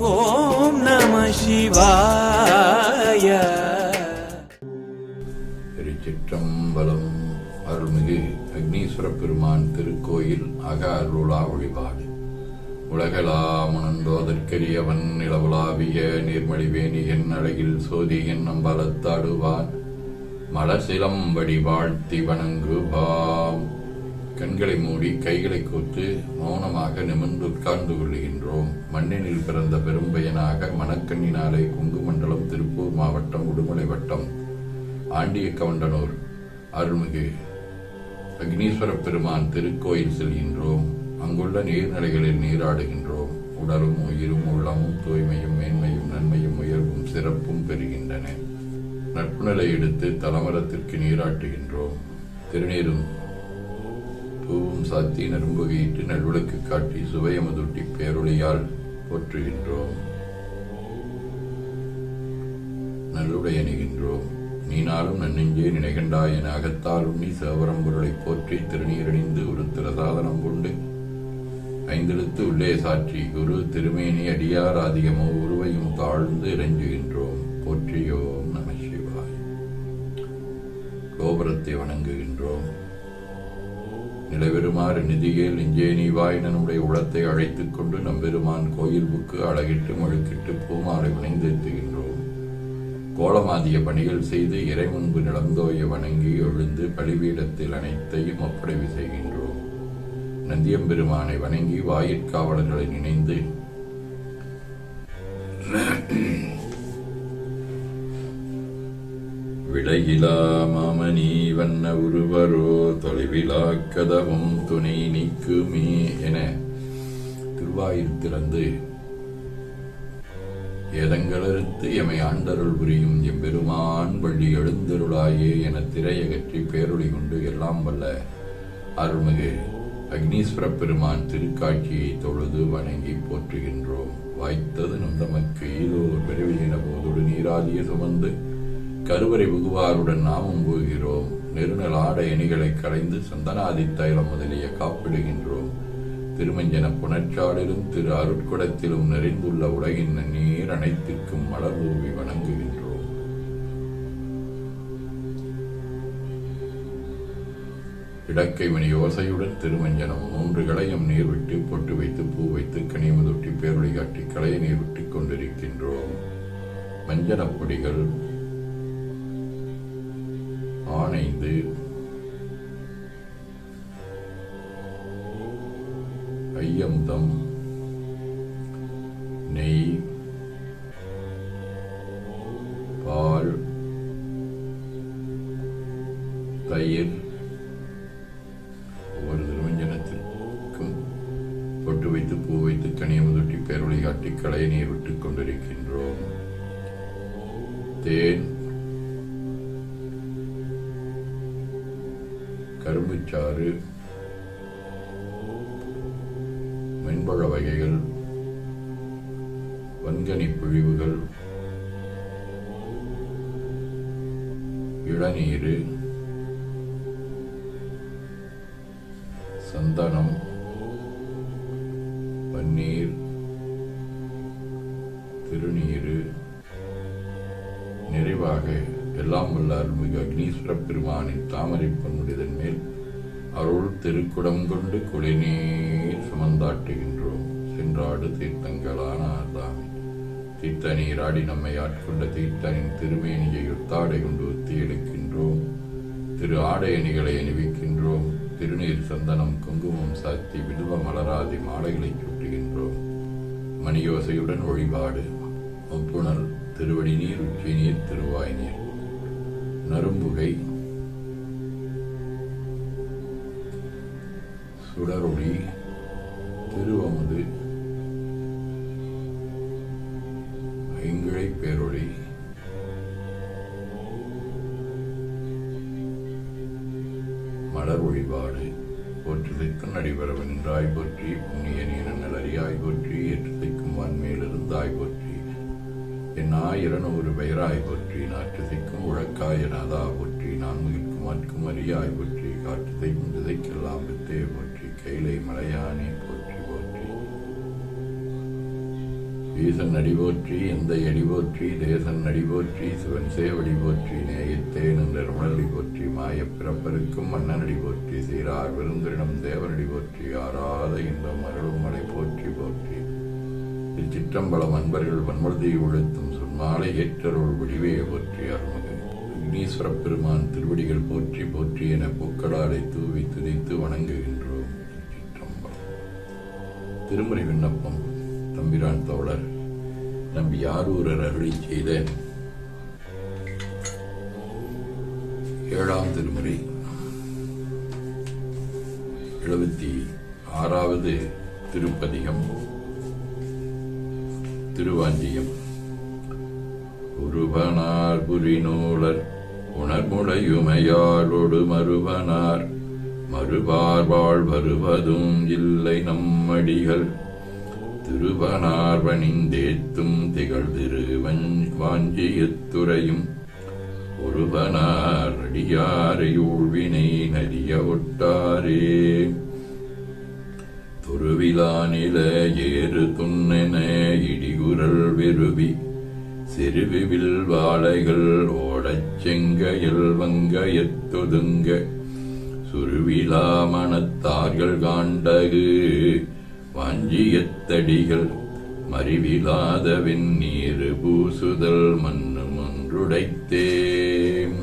ஓம் நம சிவாய. திருச்சிற்றம்பலம் அருள்மிகு அக்னீஸ்வர பெருமான் திருக்கோயில் அக அருளா வழிபாடு உலகலாமுணந்தோதற்கரியவன் நிலவுலாவிய நீர்மழிவேணியன் அழகில் சோதியன் நம்பலத்தாடுவான் மலர் சிலம்படி வாழ்த்தி வணங்குவான் கண்களை மூடி கைகளை கோத்து மௌனமாக நிமிர்ந்து உட்கார்ந்து கொள்கின்றோம் மண்ணினில் பிறந்த பெரும்பயனாக மணக்கண்ணினாலே குங்குமண்டலம் திருப்பூர் மாவட்டம் உடுமலை வட்டம். ஆண்டிய கவண்டனூர் அருள்மிகு அக்னீஸ்வர பெருமான் திருக்கோயில் செல்கின்றோம். அங்குள்ள நீர்நிலைகளில் நீராடுகின்றோம். உடலும் உயிரும் உள்ளமும் தூய்மையும் மேன்மையும் நன்மையும் உயர்வும் சிறப்பும் பெறுகின்றன. நட்புநிலை எடுத்து தலமரத்திற்கு நீராட்டுகின்றோம். திருநீரும் பூவும் சாத்தி நரும்புகையிட்டு நல்விளக்கு காட்டி சுவையமுதுட்டி பேருளையால் போற்றுகின்றோம். நல்லுடை அணிகின்றோம் நீனாலும் நன்னெஞ்சே நினைகண்டா என அகத்தாலும் நீ சேவரம்பொருளை போற்றி திருநீரணிந்து ஒரு திரசாதனம் கொண்டு ஐந்தெழுத்து உள்ளே சாற்றி குரு திருமேனி அடியார் அதிகமோ உருவையும் தாழ்ந்து இறைஞ்சுகின்றோம் போற்றியோம் நம சிவாய். கோபுரத்தை வணங்குகின்றோம். நிலைபெறுமாறு நிதியில் நெஞ்சே நீவாய் நம்முடைய உளத்தை அழைத்துக் கொண்டு நம்பெருமான் கோயில் புக்கு அழகிட்டு மழுக்கிட்டு பூமாலை வினைந்தேத்துகின்றோம் கோலமாதிய பணிகள் செய்து இறை முன்பு நிலந்தோய வணங்கி எழுந்து பலிபீடத்தில் அனைத்தையும் ஒப்படைவு செய்கின்றோம். நந்தியம்பெருமானை வணங்கி வாயிற்காவலர்களை நினைந்து விளையிலா மாமணி வண்ண உருவரோ தொலைவிலா கதவும் துணை நீக்குமே என திருவாயில் திறந்து ஏதங்களறுத்து எமை ஆண்டருள் புரியும் எம்பெருமான் வள்ளி எழுந்தருளாயே என திரையகற்றி பேரொளி கொண்டு எல்லாம் வல்ல அருள்மிகு அக்னீஸ்வர பெருமான் திருக்காட்சியை தொழுது வணங்கி போற்றுகின்றோம். வாய்த்தது நம் தமக்கு ஈதோர் என போதோடு நீராதிய சுமந்து கருவறை புகுவாருடன் நாமும் போகிறோம். நெருநல் ஆடை அணிகளை களைந்து சந்தனாதி தைலம் முதலிய காப்பிடுகின்றோம். திருமஞ்சன புனச்சாலிலும் திரு அருட்குடத்திலும் நிறைந்துள்ள உலகின் நீர் அனைத்திற்கும் மலர் தூவி வணங்குகின்றோம். இடக்கை மணி யோசையுடன் திருமஞ்சனம் மூன்று களையும் நீர் விட்டு பொட்டு வைத்து பூ வைத்து கனிமுதொட்டி பேரொழி காட்டி களையை நீர் விட்டுக் கொண்டிருக்கின்றோம். மஞ்சனப் ஆணைந்து. ஐயம்தம் நெய் பால் தயிர் ஒவ்வொரு திருமஞ்சனத்திற்கும் பொட்டு வைத்து பூ வைத்து கனியமுதொட்டி பேரொழி காட்டி களை நீர் விட்டுக் கொண்டிருக்கின்றோம். தேன் கரும்புச்சாறு மென்பழ வகைகள் வன்கனி பிழிவுகள் இளநீர் சந்தனம் பன்னீர் திருநீர் நிறைவாக எல்லாம் வல்ல அருள்மிகு அக்னீஸ்வர பெருமானின் தாமரை பொன்னுடையதன் மேல். அருள் திருக்குடம் கொண்டு குடிநீர் சுமந்தாட்டுகின்றோம் சென்றாடு தீர்த்தங்களான ஆர்தாமே தீர்த்த நீராடி நம்மை ஆட்கொண்ட தீர்த்தனின் திருமேனியை ஒத்தாடை கொண்டு ஒத்தி எடுக்கின்றோம். திரு ஆடை அணிகளை அணிவிக்கின்றோம். திருநீர் சந்தனம் குங்குமம் சாத்தி விடுவ மலராதி மாலைகளை சுட்டுகின்றோம். மணியோசையுடன் வழிபாடு. ஒப்புணர் திருவடி நீர் உச்சி நீர் திருவாய் நீர் நரும்புகை சுடரொளி திருவமுது ஐங்கிழை பேரொளி. மலர் வழிபாடு போற்றுதைக்கும் நடிபரவன் என்றாய் போற்றி புண்ணிய நீரன் நலரியாய் போற்றி ஏற்றுதைக்கும் வான்மேலிருந்தாய் போற்றி. என் ஆயிரனூறு பெயராய் போற்றி நாற்றுதைக்கும் உழக்காய நாதா போற்றி நான் முகிற்கும் அரியாய் போற்றி காற்றுதைக்கும் திதைக்கெல்லாம் வித்தே போற்றி கைலை மலையானே போற்றி போற்றி. ஈசன் அடிபோற்றி எந்த அடிபோற்றி தேசன் அடிபோற்றி சிவன் சேவடி போற்றி நேயத்தே நின்ற உணர்டி போற்றி மாயப் பிறப்பருக்கும் மன்னன் அடி போற்றி சீரார் விருந்திடம் தேவனடி போற்றி ஆராத இன்பம் அருளும் மலை போற்றி போற்றி. இச்சிற்றம்பலம் அன்பர்கள் வன்மருதி உழைத்தும் சொன்னாலே ஏற்றருள் வடிவே போற்றி அருள்மிகு. விக்னேஸ்வர பெருமான் திருவடிகள் போற்றி போற்றி என பூக்களாலை தூவி துதித்து வணங்குகின்றோம் சிற்றம்பலம். திருமுறை விண்ணப்பம் தம்பிரான் தோழர் நம்பி யாரூரர் அருளி செய்த ஏழாம் திருமுறை எழுபத்தி ஆறாவது திருப்பதிகம். திருவாஞ்சியம். உருவனார் புரிநூலர் உணர்முடையுமையாளொடு மறுவனார் மறுபார் வாழ் வருவதும் இல்லை நம்மடிகள். திருவனார் வணிந்தேத்தும் திகழ் திருவன் வாஞ்சியத்துறையும் ஒருவனார் அடியாரை ஊழ்வினை நறிய ஒட்டாரே. துருவிலானில ஏறு துண்ணென இடிகுரல் விருவி. சிறுவிவில் வாழைகள் ஓடச் செங்கையல் வங்கயத்துதுங்க சுருவிலா மனத்தார்கள் காண்டகு வாஞ்சியத்தடிகள் மறிவிலாதவின் நீரு பூசுதல் மண்ணு ஒன்றுடைத்தேம்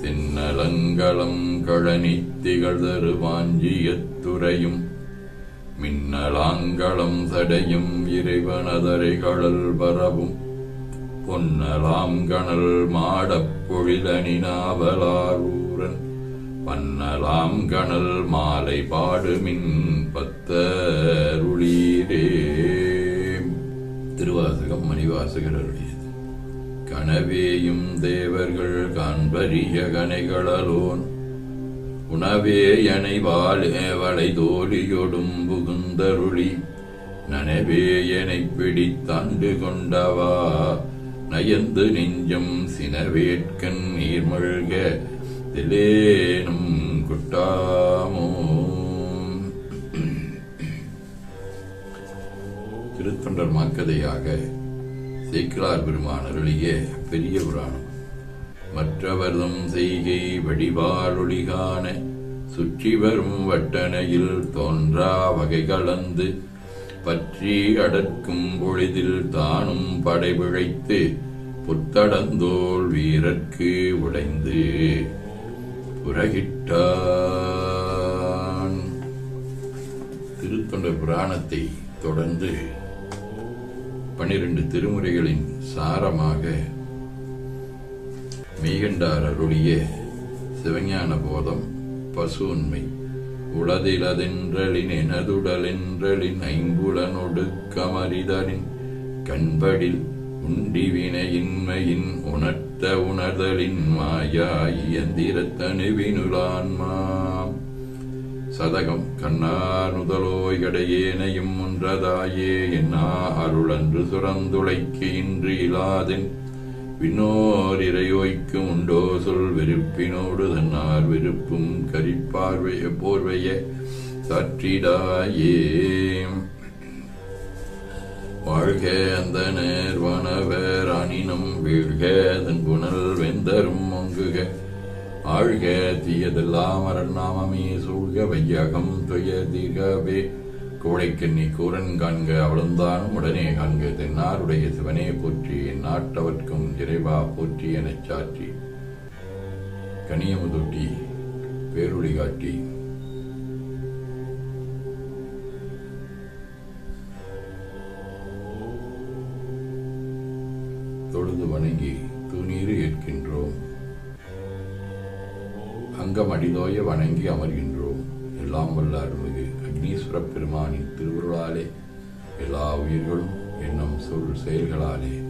சின்னலங்களம் கழனி திகழ்தரு வாஞ்சியத்துறையும் மின்னலாங்களம் தடையும் இறைவனதரைகளல் பரவும். பொன்னலாம் கணல் மாடப் பொழிலணி நாவலாரூரன். பன்னலாம் கணல் மாலை பாடுமின் பத்தருளீரே. திருவாசகம் மணிவாசகர் கனவேயும் தேவர்கள் காண்பரிய கனைகளலோன் உணவே எனை வாழை தோழியொடும் புகுந்தருளி நனவே எனை பிடித்தாண்டு கொண்டவா? நயந்து நெஞ்சம் சினவேற்கண் நீர்மழ்க திலேனும் குட்டாமோ? திருத்தொண்டர் மாக்கதையாக சேக்கிலார் பெருமான் அருளிய பெரிய புராணம். மற்றவர்தம் செய்கை வடிவாளொளிகான சுற்றி வரும் வட்டணையில் தோன்றா வகை கலந்து பற்றி அடர்க்கும் பொழுதில் தானும் படைபிழைத்து புத்தடந்தோல் வீரர்க்கு உடைந்து புறகிட்டான். திருத்தொண்ட புராணத்தை தொடர்ந்து பன்னிரண்டு திருமுறைகளின் சாரமாக மெய்கண்டார் அருளிய சிவஞான போதம் பசு உண்மை உளதிலதென்றலின் எனதுடலென்றலின் ஐம்புலனொடுக்கமறிதலின் கண்படில் உண்டிவினையின்மையின் உணர்த்த உணர்தலின் மாயா இயந்திரத்தனுவினுலான்மா சதகம் கண்ணார் நுதலோய் ஒன்றதாயே என்னா அருளன்று சுரந்துளைக்கு இன்று இலாதென் விண்ணோர் இறையோய்க்கும் உண்டோ? சொல் வெறுப்பினோடு தன்னார் வெறுப்பும் கரிப்பார்வைய போர்வைய சாற்றிடாயே. வாழ்க அந்த நேர்வனவர் அணினம் வீழ்க தன் புனல் வெந்தரும் ஒங்குக ஆழ்க தீயதெல்லாம் அரண்நாமமே சூழ்க வையகம் துய தீர்கவே கோடைக்கண்ணி கூரன் காண்க அவளுந்தானும் உடனே காண்க தென்னாருடைய சிவனே போற்றி என் நாட்டவர்க்கும் இறைவா போற்றி எனச் சாற்றி. கனியமுதொட்டி பேருளி காட்டி. தொழுது வணங்கி தூணீறு ஏற்கின்றோம். அங்கம் அடிதோய வணங்கி அமர்கின்றோம். எல்லாம் வல்ல அருள்மிகு. அக்னீஸ்வர பெருமானின் திருவுருளாலே எல்லா உயிர்களும் என்னும் சொல் செயல்களாலே.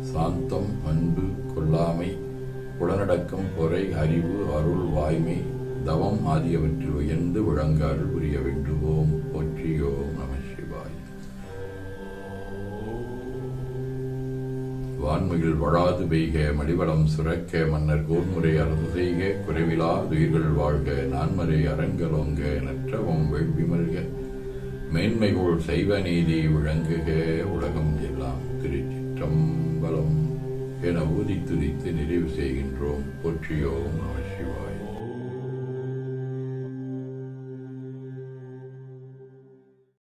சாந்தம் அன்பு கொல்லாமை உடனடக்கம் பொறை அறிவு அருள் வாய்மை தவம் ஆகியவற்றில் உயர்ந்து விளங்க அருள் புரிய வேண்டுவோம் போற்றியோம் நம வான்மையில் வழாது பெய்க மடிவளம் சுரக்க மன்னர் கோன்முறை அறந்து செய்க குறைவிலா உயிர்கள் வாழ்க நான்மறை அரங்கலோங்க நற்றவம் வேள்வி மல்க. மேன்மைகோள் சைவ நீதி விளங்குக திருச்சிற்றம்பலம் என ஊதி துதித்து நிறைவு செய்கின்றோம். போற்றியோம் நம சிவாய்.